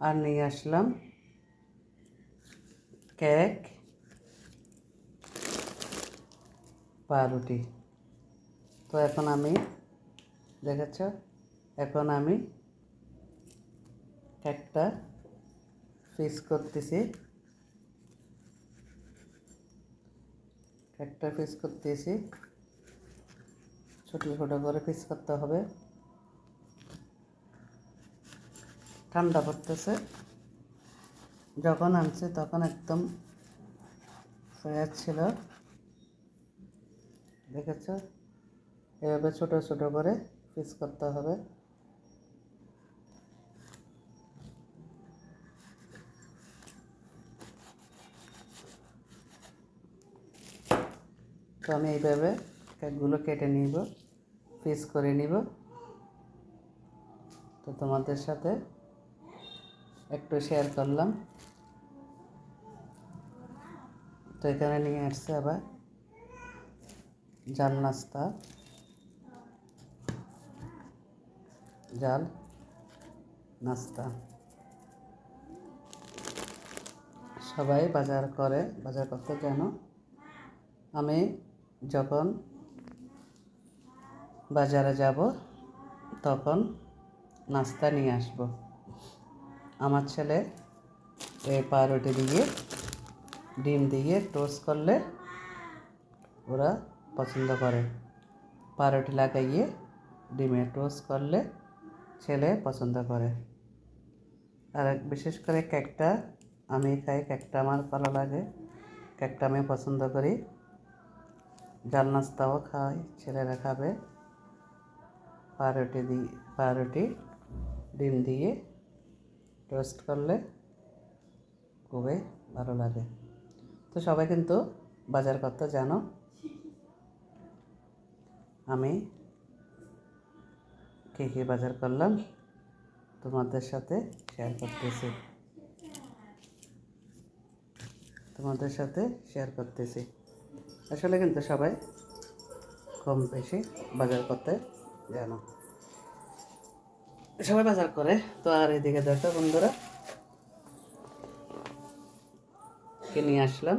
আর নিয়ে আসলাম কেক পাউরুটি তো এখন আমি, দেখেছ? এখন আমি কেকটা পিস করতেছি। কেকটা পিস করতেছি। ছোটো ছোটো করে পিস করতে হবে। ঠান্ডা পড়তেছে। যখন আনছে তখন একদম ফ্রেশ ছিল। দেখেছ? এভাবে ছোট ছোট করে পিস করতে হবে। তো আমি এইভাবে কেকগুলো কেটে নিব, পিস করে নিব। তো তোমাদের সাথে একটু শেয়ার করলাম। তো এখানে নিয়ে আসছে আবার জাল নাস্তা। জাল নাস্তা। সবাই বাজার করে, বাজার করতে জানো আমি যখন বাজারে যাব, তখন নাস্তা নিয়ে আসব। আমার ছেলে এই পাউরুটি দিয়ে, ডিম দিয়ে টোস্ট করলে ওরা পছন্দ করে। পাউরুটি লাগাইয়ে ডিমে টোস্ট করলে ছেলে পছন্দ করে। আর বিশেষ করে কেকটা, আমি খাই, কেকটা আমার ভালো লাগে। কেকটা আমি পছন্দ করি। জাল নাস্তাও খাই, ছেলেরা খাবে। পাউরুটি দিয়ে পাউরুটি, ডিম দিয়ে টোস্ট করলে খুবই ভালো লাগে। তো সবাই কিন্তু বাজার করতে জানো। আমি কী কী বাজার করলাম তোমাদের সাথে শেয়ার করতেছি। তোমাদের সাথে শেয়ার করতেছি। আসলে কিন্তু সবাই কম বেশি বাজার করতে জানো। সবাই বাজার করে তো আর এদিকে দেখো বন্ধুরা। কি নিয়ে আসলাম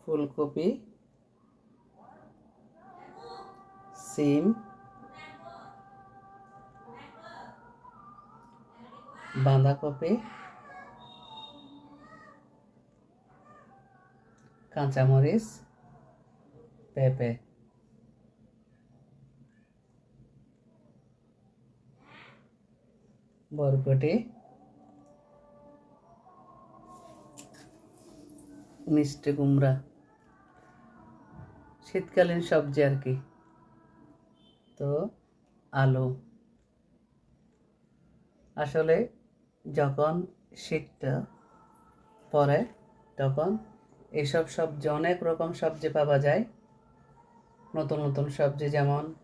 ফুলকপি, সিম, বাঁধাকপি, কাঁচামরিচ, পেঁপে। বরবটি মিষ্টি কুমড়া। শীতকালীন সবজি আর কি। তো আলু। আসলে যখন শীতটা পড়ে, তখন এসব সবজি, অনেক রকম সবজি পাওয়া যায়। নতুন নতুন সবজি যেমন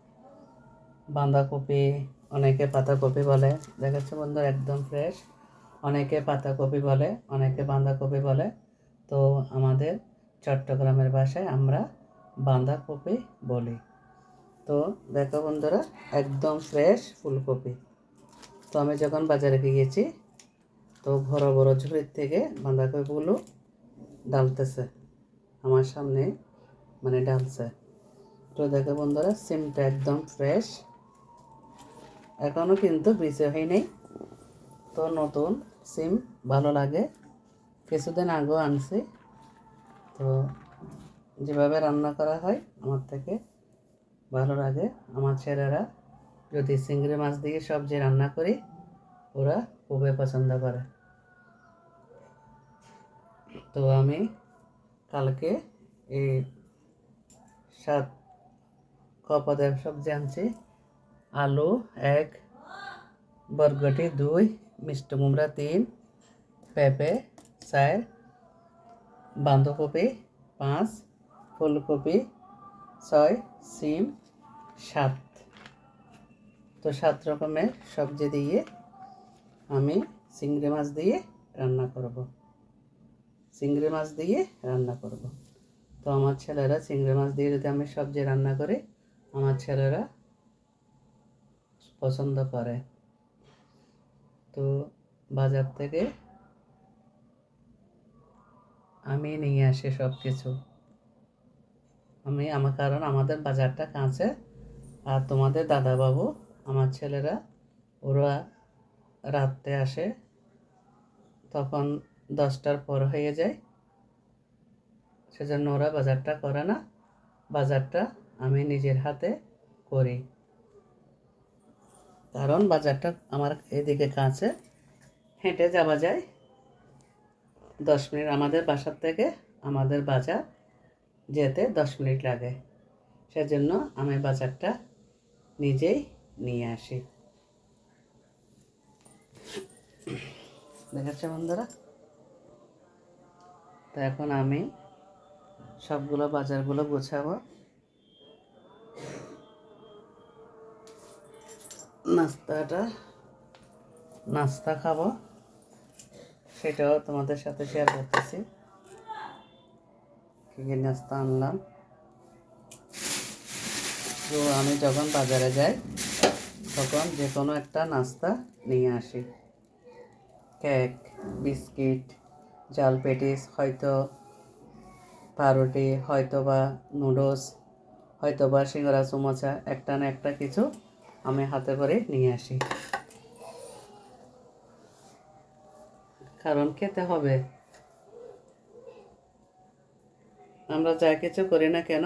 বাঁধাকপি অনেকে পাতাকপি বলে, দেখাচ্ছে বন্ধুরা একদম ফ্রেশ অনেকে পাতাকপি বলে, অনেকে বাঁধাকপি বলে। তো আমাদের চট্টগ্রামের ভাষায় আমরা বাঁধাকপি বলি। তো দেখো বন্ধুরা, একদম ফ্রেশ ফুলকপি। তো আমি যখন বাজারে গিয়েছি, তো বড় বড় ঝুড়ির থেকে বাঁধাকপিগুলো ডালতেছে। আমার সামনে মানে ডালছে। তো দেখো বন্ধুরা, সিমটা একদম ফ্রেশ এখনও কিন্তু বেঁচে হয়নি। তো নতুন সিম ভালো লাগে। কিছুদিন আগেও আনছি। তো যেভাবে রান্না করা হয়, আমার থেকে ভালো লাগে। আমার ছেলেরা যদি চিংড়ি মাছ দিয়ে সবজি রান্না করি, ওরা খুবই পছন্দ করে। তো আমি কালকে এই সাত কপদের সবজি আনছি। আলু এক, বরগটি দুই, মিষ্টি কুমড়া তিন, পেঁপে চার, বাঁধাকপি পাঁচ, ফুলকপি ছয়, সিম সাত। তো সাত রকমের সবজি দিয়ে আমি চিংড়ি মাছ দিয়ে রান্না করব। চিংড়ি মাছ দিয়ে রান্না করব। তো আমার ছেলেরা চিংড়ি মাছ দিয়ে যদি আমি সবজি রান্না করি, আমার ছেলেরা পছন্দ করে। তো বাজার থেকে আমি নিয়ে আসি সব কিছু আমি, আমার কারণ আমাদের বাজারটা কাছে আর তোমাদের দাদাবাবু, আমার ছেলেরা, ওরা রাত্রে আসে, তখন দশটার পর হয়ে যায়। সেজন্য ওরা বাজারটা করে না। বাজারটা আমি নিজের হাতে করি। কারণ বাজারটা আমার এদিকে কাছে। হেঁটে যাওয়া যায়। দশ মিনিট আমাদের বাসার থেকে আমাদের বাজার যেতে দশ মিনিট লাগে। সেজন্য আমি বাজারটা নিজেই নিয়ে আসি। দেখাচ্ছে বন্ধুরা? তো এখন আমি সবগুলো বাজারগুলো গোছাবো। নাস্তাটা, নাস্তা খাব। সেটাও তোমাদের সাথে শেয়ার করতেছি। কী নাস্তা আনলাম। তো আমি যখন বাজারে যাই, তখন যে কোনো একটা নাস্তা নিয়ে আসি। কেক, বিস্কিট, জাল পেটিস, হয়তো পাউরুটি হয়তো বা নুডলস হয়তো বা সিঙ্গড়া সমোসা, একটা না একটা কিছু আমি হাতে করে নিয়ে আসি। কারণ খেতে হবে। আমরা যা কিছু করি না কেন,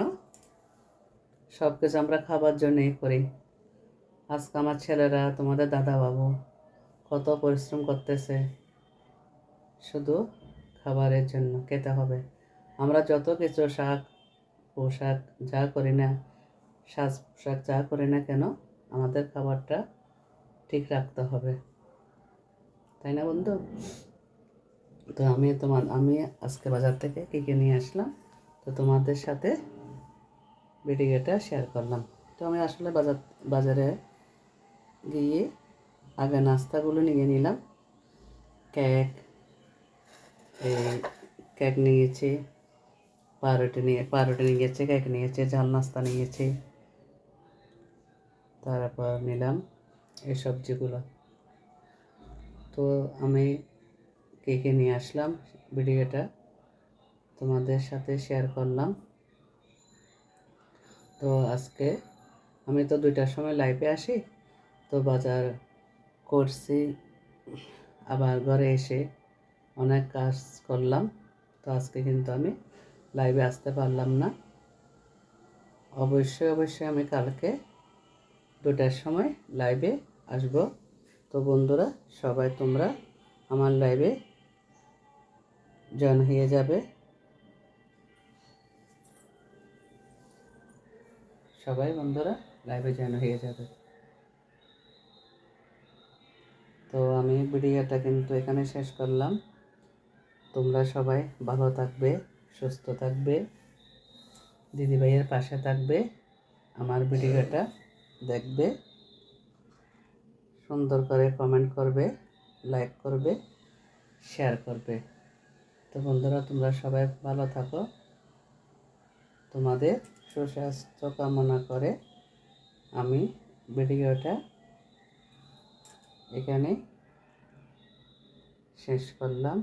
সব কিছু আমরা খাবার জন্যই করি। আজকে আমার ছেলেরা, তোমাদের দাদা বাবু কত পরিশ্রম করতেছে। শুধু খাবারের জন্য খেতে হবে। আমরা যত কিছু শাক, পোশাক যা করি না, সাজ পোশাক যা করি না কেন আমাদের খাবারটা ঠিক রাখতে হবে। তাই না বন্ধু? তো আমি তোমার, আমি আজকে বাজার থেকে কী কী নিয়ে আসলাম, তো তোমাদের সাথে ভিডিওটা শেয়ার করলাম। তো আমি আসলে বাজার, বাজারে গিয়ে আগে নাস্তাগুলো নিয়ে নিলাম। কেক, এই কেক নিয়েছি, পাউরুটি নিয়ে, পাউরুটি নিয়েছি কেক নিয়েছে ঝাল নাস্তা নিয়েছি তারপর নিলাম এই সবজিগুলো তো আমি কে কে নিয়ে আসলাম ভিডিওটা তোমাদের সাথে শেয়ার করলাম। তো আজকে আমি তো দুইটার সময় লাইভে আসি, তো বাজার করছি, আবার ঘরে এসে অনেক কাজ করলাম, তো আজকে কিন্তু আমি লাইভে আসতে পারলাম না। অবশ্যই অবশ্যই আমি কালকে দুটার সময় লাইভে আসব। তো বন্ধুরা, সবাই তোমরা আমার লাইভে জয়েন হয়ে যাবে। সবাই বন্ধুরা লাইভে জয়েন হয়ে যাবে। তো আমি ভিডিওটা কিন্তু এখানে শেষ করলাম। তোমরা সবাই ভালো থাকবে, সুস্থ থাকবে, দিদিভাইয়ের পাশে থাকবে। আমার ভিডিওটা দেখবে। সুন্দর করে কমেন্ট করবে লাইক করবে শেয়ার করবে। তো বন্ধুরা, তোমরা সবাই ভালো থাকো। তোমাদের সুস্বাস্থ্য কামনা করে আমি ভিডিওটা এখানে শেষ করলাম।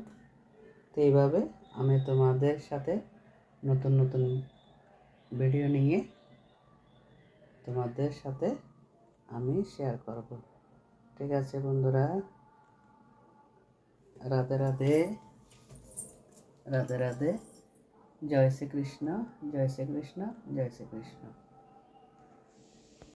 তো এইভাবে আমি তোমাদের সাথে নতুন নতুন ভিডিও নিয়ে তোমাদের সাথে আমি শেয়ার করব। ঠিক আছে বন্ধুরা? রাধে রাধে। রাধে রাধে। জয় শ্রীকৃষ্ণ জয় শ্রীকৃষ্ণ জয় শ্রীকৃষ্ণ।